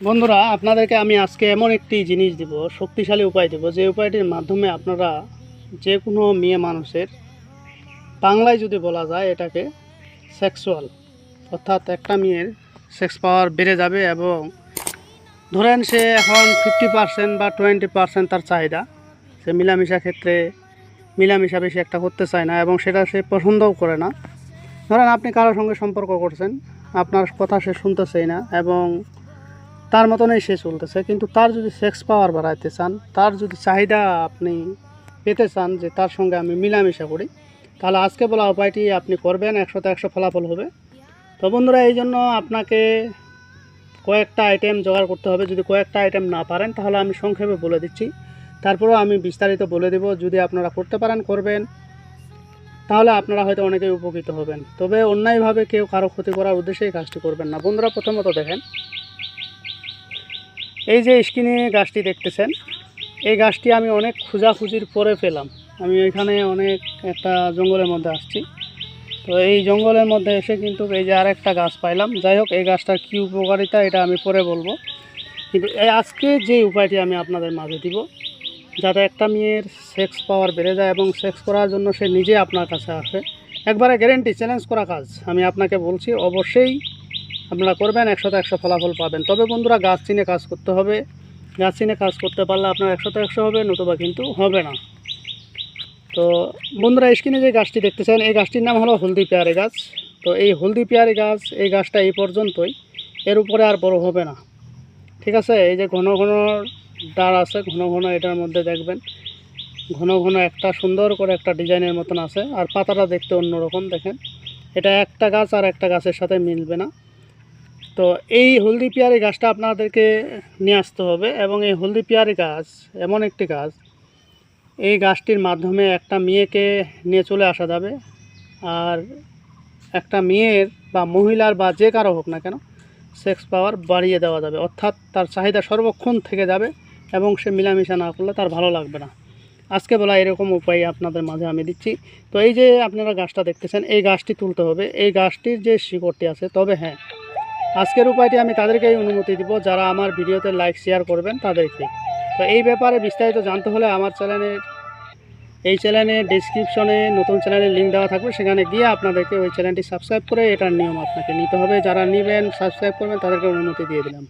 বন্ধুরা, আপনাদেরকে আমি আজকে এমন একটি জিনিস দিব, শক্তিশালী উপায় দেব, যে উপায়টির মাধ্যমে আপনারা যে কোনো মেয়ে মানুষের বাংলায় যদি বলা যায় এটাকে সেক্সুয়াল অর্থাৎ একটা মেয়ের সেক্স পাওয়ার বেড়ে যাবে এবং ধরেন সে এখন ফিফটি পার্সেন্ট বা টোয়েন্টি পার্সেন্ট তার চাহিদা, সে মিলামিশা ক্ষেত্রে মিলামিশা বেশি একটা করতে চায় না এবং সেটা সে পছন্দও করে না। ধরেন আপনি কারোর সঙ্গে সম্পর্ক করছেন, আপনার কথা সে শুনতেছেই না এবং তার মতনই সে চলতেছে। কিন্তু তার যদি সেক্স পাওয়ার বাড়াইতে চান, তার যদি চাহিদা আপনি পেতে চান যে তার সঙ্গে আমি মিলামিশা করি, তাহলে আজকে বলা উপায়টি আপনি করবেন একশোতে একশো ফলাফল হবে। তো বন্ধুরা, এই জন্য আপনাকে কয়েকটা আইটেম জোগাড় করতে হবে। যদি কয়েকটা আইটেম না পারেন, তাহলে আমি সংক্ষেপে বলে দিচ্ছি। তারপরেও আমি বিস্তারিত বলে দেব। যদি আপনারা করতে পারেন, করবেন। তাহলে আপনারা হয়তো অনেকেই উপকৃত হবেন। তবে অন্যায়ভাবে কেউ কারও ক্ষতি করার উদ্দেশ্যে এই কাজটি করবেন না। বন্ধুরা, প্রথমত দেখেন এই যে স্ক্রিনে গাছটি দেখতেছেন, এই গাছটি আমি অনেক খোঁজাখুঁজির পরে পেলাম। আমি এখানে অনেক একটা জঙ্গলের মধ্যে আসছি। তো এই জঙ্গলের মধ্যে এসে কিন্তু এই যে আরেকটা গাছ পাইলাম। যাই হোক, এই গাছটার কী উপকারিতা এটা আমি পরে বলব। কিন্তু এই আজকে যে উপায়টি আমি আপনাদের মাঝে দিব, যাতে একটা মেয়ের সেক্স পাওয়ার বেড়ে যায় এবং সেক্স করার জন্য সে নিজে আপনার কাছে আসে। একবারে গ্যারেন্টি চ্যালেঞ্জ করা কাজ। আমি আপনাকে বলছি, অবশ্যই আপনারা করবেন, একশোতে একশো ফলাফল পাবেন। তবে বন্ধুরা, গাছ চিনে কাজ করতে হবে। গাছ চিনে কাজ করতে পারলে আপনার একশোতে একশো হবে, নতুবা কিন্তু হবে না। তো বন্ধুরা, স্ক্রিনে যে গাছটি দেখতেছেন এই গাছটির নাম হলো হলদি পেয়ারি গাছ। তো এই হলদি পেয়ারি গাছ, এই গাছটা এই পর্যন্তই। এর উপরে আর বড় হবে না। ঠিক আছে? এই যে ঘন ঘন ডাল আছে, ঘন ঘন এটার মধ্যে দেখবেন। ঘন ঘন একটা সুন্দর করে একটা ডিজাইনের মতন আছে। আর পাতাটা দেখতে অন্যরকম, দেখেন। এটা একটা গাছ আর একটা গাছের সাথে মিলবে না। তো এই হলদি পেয়ারি গাছটা আপনাদেরকে নিয়ে আসতে হবে এবং এই হলদি পেয়ারি গাছ, এমন একটি গাছ, এই গাছটির মাধ্যমে একটা মেয়েকে নিয়ে চলে আসা যাবে। আর একটা মেয়ের বা মহিলার বা যে কারও হোক না কেন সেক্স পাওয়ার বাড়িয়ে দেওয়া যাবে। অর্থাৎ তার চাহিদা সর্বক্ষণ থেকে যাবে এবং সে মিলামিশা না করলে তার ভালো লাগবে না। আজকে বলা এরকম উপায় আপনাদের মাঝে আমি দিচ্ছি। তো এই যে আপনারা গাছটা দেখতেছেন, এই গাছটি তুলতে হবে। এই গাছটির যে শিকড়টি আছে, তবে হ্যাঁ আজকের উপায়টি আমি তাদেরকেই অনুমতি দিব, যারা আমার ভিডিওতে লাইক শেয়ার করবেন তাদেরকে তো এই ব্যাপারে বিস্তারিত জানতে হলে আমার চ্যানেলের এই চ্যানেলে ডিসক্রিপশনে নতুন চ্যানেলের লিঙ্ক দেওয়া থাকবে, সেখানে গিয়ে আপনাদেরকে ওই চ্যানেলটি সাবস্ক্রাইব করে এটার নিয়ম আপনাকে নিতে হবে। যারা নেবেন সাবস্ক্রাইব করবেন, তাদেরকে অনুমতি দিয়ে দিলাম।